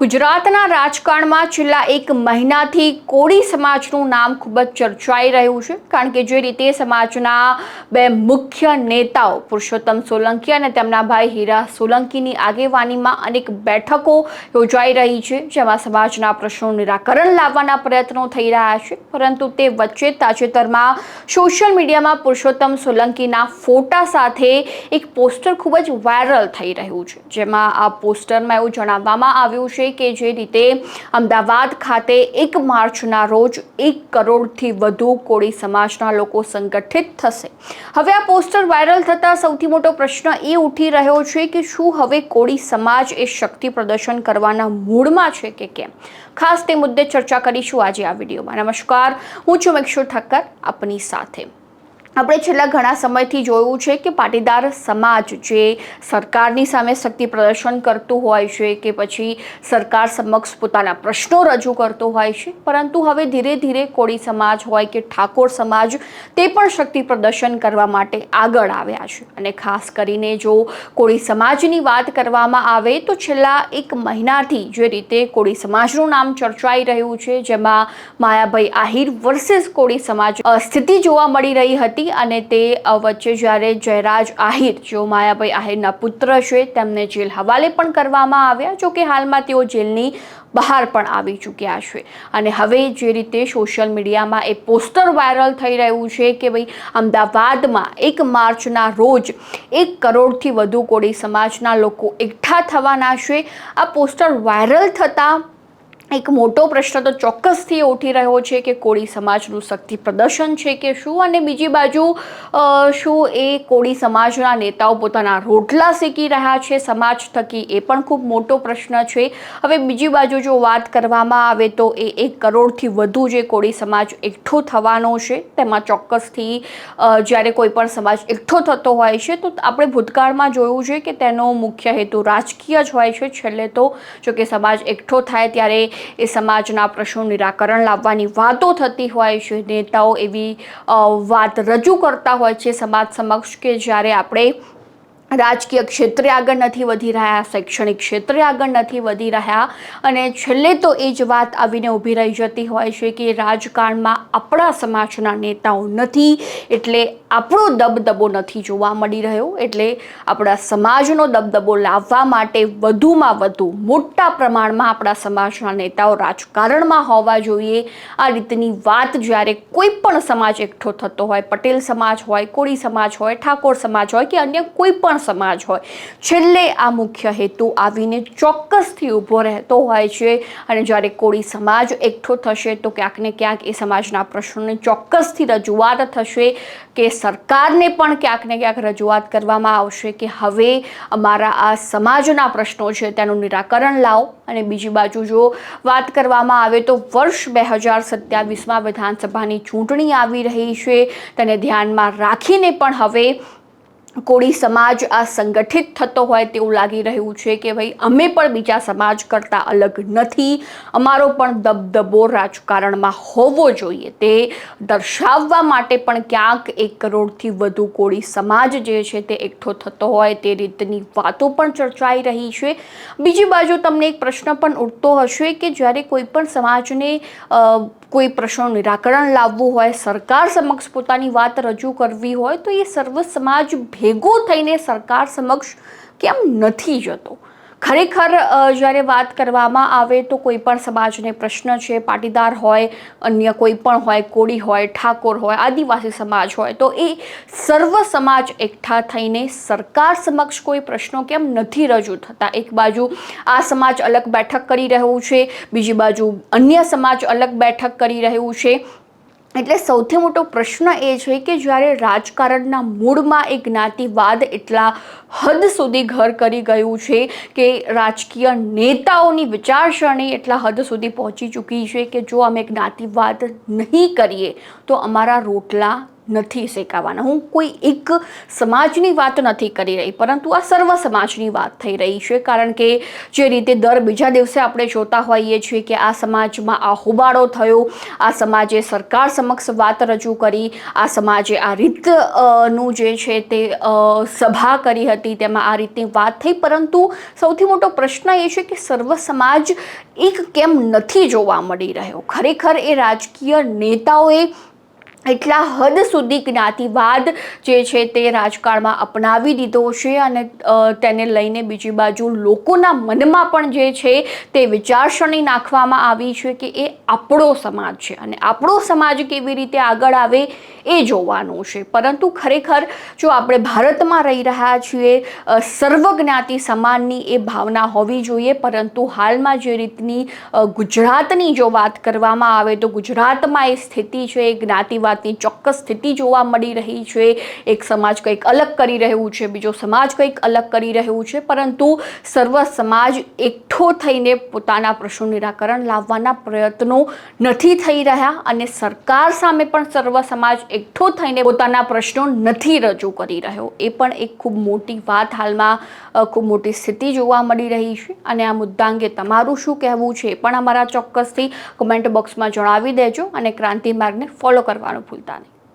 ગુજરાતના રાજકારણમાં છેલ્લા એક મહિનાથી કોળી સમાજનું નામ ખૂબ જ ચર્ચાઈ રહ્યું છે, કારણ કે જે રીતે સમાજના બે મુખ્ય નેતાઓ પુરુષોત્તમ સોલંકી અને તેમના ભાઈ હીરા સોલંકીની આગેવાનીમાં અનેક બેઠકો યોજાઈ રહી છે, જેમાં સમાજના પ્રશ્નોનું નિરાકરણ લાવવાના પ્રયત્નો થઈ રહ્યા છે, પરંતુ તે વચ્ચે તાજેતરમાં સોશિયલ મીડિયામાં પુરુષોત્તમ સોલંકીના ફોટા સાથે એક પોસ્ટર ખૂબ જ વાયરલ થઈ રહ્યું છે, જેમાં આ પોસ્ટરમાં એવું જણાવવામાં આવ્યું છે કે જે રીતે અમદાવાદ ખાતે એક માર્ચના રોજ એક કરોડથી વધુ કોળી સમાજના લોકો સંગઠિત થશે. હવે આ પોસ્ટર વાયરલ થતાં સૌથી મોટો પ્રશ્ન એ ઉઠી રહ્યો છે કે શું હવે કોળી સમાજ એ શક્તિ પ્રદર્શન કરવાના મૂડમાં છે કે કેમ? ખાસ તે મુદ્દે ચર્ચા કરીશું આજે આ વિડીયોમાં. નમસ્કાર, હું છું મેક્ષુર ઠક્કર, આપની સાથે. આપણે છેલ્લા ઘણા સમયથી જોયું છે કે પાટીદાર સમાજ જે સરકારની સામે શક્તિ પ્રદર્શન કરતું હોય છે કે પછી સરકાર સમક્ષ પોતાના પ્રશ્નો રજૂ કરતો હોય છે, પરંતુ હવે ધીરે ધીરે કોળી સમાજ હોય કે ઠાકોર સમાજ તે પણ શક્તિ પ્રદર્શન કરવા માટે આગળ આવ્યા છે. અને ખાસ કરીને જો કોળી સમાજની વાત કરવામાં આવે તો છેલ્લા એક મહિનાથી જે રીતે કોળી સમાજનું નામ ચર્ચાઈ રહ્યું છે, જેમાં માયાભાઈ આહિર વર્સેસ કોળી સમાજ સ્થિતિ જોવા મળી રહી હતી અને તે વચ્ચે જ્યારે જયરાજ આહિર જો માયાભાઈ આહિરના પુત્ર છે, તેમને જેલ હવાલે પણ કરવામાં આવ્યા, જો કે હાલમાં તેઓ જેલની બહાર પણ આવી ચૂક્યા છે. અને હવે જે રીતે સોશિયલ મીડિયામાં એ પોસ્ટર વાયરલ થઈ રહ્યું છે કે ભાઈ, અમદાવાદમાં એક માર્ચના રોજ એક કરોડથી વધુ કોળી સમાજના લોકો એકઠા થવાના છે, આ પોસ્ટર વાયરલ થતાં એક મોટો પ્રશ્ન તો ચોક્કસથી ઉઠી રહ્યો છે કે કોળી સમાજનું શક્તિ પ્રદર્શન છે કે શું? અને બીજી બાજુ શું એ કોળી સમાજના નેતાઓ પોતાના રોટલા શેકી રહ્યા છે? સમાજ થકી એ પણ ખૂબ મોટો પ્રશ્ન છે. હવે બીજી બાજુ જો વાત કરવામાં આવે તો એ એક કરોડથી વધુ જે કોળી સમાજ એકઠો થવાનો છે, તેમાં ચોક્કસથી જ્યારે કોઈ પણ સમાજ એકઠો થતો હોય છે, તો આપણે ભૂતકાળમાં જોયું છે કે તેનો મુખ્ય હેતુ રાજકીય જ હોય છે. છેલ્લે તો જો કે સમાજ એકઠો થાય ત્યારે એ સમાજના પ્રશ્નો નિરાકરણ લાવવાની વાતો થતી હોય છે. નેતાઓ એવી વાત રજૂ કરતા હોય છે સમાજ સમક્ષ કે જ્યારે આપણે રાજકીય ક્ષેત્રે આગળ નથી વધી રહ્યા, શૈક્ષણિક ક્ષેત્રે આગળ નથી વધી રહ્યા અને છેલ્લે તો એ જ વાત આવીને ઊભી રહી જતી હોય છે કે રાજકારણમાં આપણા સમાજના નેતાઓ નથી એટલે આપણો દબદબો નથી જોવા મળી રહ્યો. એટલે આપણા સમાજનો દબદબો લાવવા માટે વધુમાં વધુ મોટા પ્રમાણમાં આપણા સમાજના નેતાઓ રાજકારણમાં હોવા જોઈએ. આ રીતની વાત જ્યારે કોઈ પણ સમાજ એકઠો થતો હોય, પટેલ સમાજ હોય, કોળી સમાજ હોય, ઠાકોર સમાજ હોય કે અન્ય કોઈ પણ સમાજ હોય. છેલ્લે આ મુખ્ય હેતુ આવીને ચોક્કસથી ઊભો રહેતો હોય છે અને જ્યારે કોળી સમાજ એકઠો થશે તો ક્યાંક ને ક્યાંક એ સમાજના પ્રશ્નોને ચોક્કસથી રજૂઆત થશે કે સરકારને પણ ક્યાંક ને ક્યાંક રજૂઆત કરવામાં આવશે કે હવે અમારા આ સમાજના પ્રશ્નો છે તેનું નિરાકરણ લાવો. અને બીજી બાજુ જો વાત કરવામાં આવે તો વર્ષ બે હજાર સત્યાવીસમાં વિધાનસભાની ચૂંટણી આવી રહી છે. તેને ધ્યાનમાં રાખીને પણ હવે કોળી સમાજ આ સંગઠિત થતો હોય તેવું લાગી રહ્યું છે કે ભાઈ, અમે પણ બીજા સમાજ કરતાં અલગ નથી. અમારો પણ દબદબો રાજકારણમાં હોવો જોઈએ. તે દર્શાવવા માટે પણ ક્યાંક એક કરોડથી વધુ કોળી સમાજ જે છે તે એકઠો થતો હોય તે રીતની વાતો પણ ચર્ચાઈ રહી છે. બીજી બાજુ તમને એક પ્રશ્ન પણ ઉઠતો હશે કે જ્યારે કોઈ પણ સમાજને કોઈ પ્રશ્નનું નિરાકરણ લાવવું હોય, સરકાર સમક્ષ પોતાની વાત રજૂ કરવી હોય, તો એ સર્વ સમાજ ભેગો થઈને સરકાર સમક્ષ કેમ નથી જતો? ખરેખર જ્યારે વાત કરવામાં આવે તો કોઈ પણ સમાજને પ્રશ્ન છે, પાટીદાર હોય, અન્ય કોઈ પણ હોય, કોળી હોય, ઠાકોર હોય, આદિવાસી સમાજ હોય, તો એ સર્વ સમાજ એકઠા થઈને સરકાર સમક્ષ કોઈ પ્રશ્નો કેમ નથી રજૂ થતા? એક બાજુ આ સમાજ અલગ બેઠક કરી રહ્યું છે, બીજી બાજુ અન્ય સમાજ અલગ બેઠક કરી રહ્યું છે એટલે સૌથી મોટો પ્રશ્ન એ છે કે જ્યારે રાજકારણના મૂળમાં એ જ્ઞાતિવાદ એટલા હદ સુધી ઘર કરી ગયું છે કે રાજકીય નેતાઓની વિચારસરણી એટલા હદ સુધી પહોંચી ચૂકી છે કે જો અમે જ્ઞાતિવાદ નહીં કરીએ તો અમારા રોટલા નથી શેકાવાના. હું કોઈ એક સમાજની વાત નથી કરી રહી, પરંતુ આ સર્વ સમાજની વાત થઈ રહી છે. કારણ કે જે રીતે દર બીજા દિવસે આપણે જોતા હોઈએ છીએ કે આ સમાજમાં આ હોબાળો થયો, આ સમાજે સરકાર સમક્ષ વાત રજૂ કરી, આ સમાજે આ રીતનું જે છે તે સભા કરી હતી, તેમાં આ રીતની વાત થઈ. પરંતુ સૌથી મોટો પ્રશ્ન એ છે કે સર્વ સમાજ એક કેમ નથી જોવા મળી રહ્યો? ખરેખર એ રાજકીય નેતાઓએ એટલા હદ સુધી જ્ઞાતિવાદ જે છે તે રાજકારણમાં અપનાવી દીધો છે અને તેને લઈને બીજી બાજુ લોકોના મનમાં પણ જે છે તે વિચારસરણી નાખવામાં આવી છે કે એ આપણો સમાજ છે. અને આપણો સમાજ કેવી રીતે આગળ આવે એ જોવાનું છે. પરંતુ ખરેખર જો આપણે ભારતમાં રહી રહ્યા છીએ સર્વજ્ઞાતિ સમાનની એ ભાવના હોવી જોઈએ. પરંતુ હાલમાં જે રીતની ગુજરાતની જો વાત કરવામાં આવે તો ગુજરાતમાં એ સ્થિતિ છે, એ જ્ઞાતિવાદની ચોક્કસ સ્થિતિ જોવા મળી રહી છે. એક સમાજ કંઈક અલગ કરી રહ્યું છે, બીજો સમાજ કંઈક અલગ કરી રહ્યું છે. પરંતુ સર્વ સમાજ એકઠો થઈને પોતાના પ્રશ્નો નિરાકરણ લાવવાના પ્રયત્નો નથી થઈ રહ્યા અને સરકાર સામે પણ સર્વ સમાજ એકઠો થઈને પોતાના પ્રશ્નો નથી રજૂ કરી રહ્યો. એ પણ એક ખૂબ મોટી વાત હાલમાં ખૂબ મોટી સ્થિતિ જોવા મળી રહી છે. અને આ મુદ્દા અંગે તમારું શું કહેવું છે એ પણ અમારા ચોક્કસથી કમેન્ટ બોક્સમાં જણાવી દેજો અને ક્રાંતિ માર્ગને ફોલો કરવાનું ભૂલતા નહીં.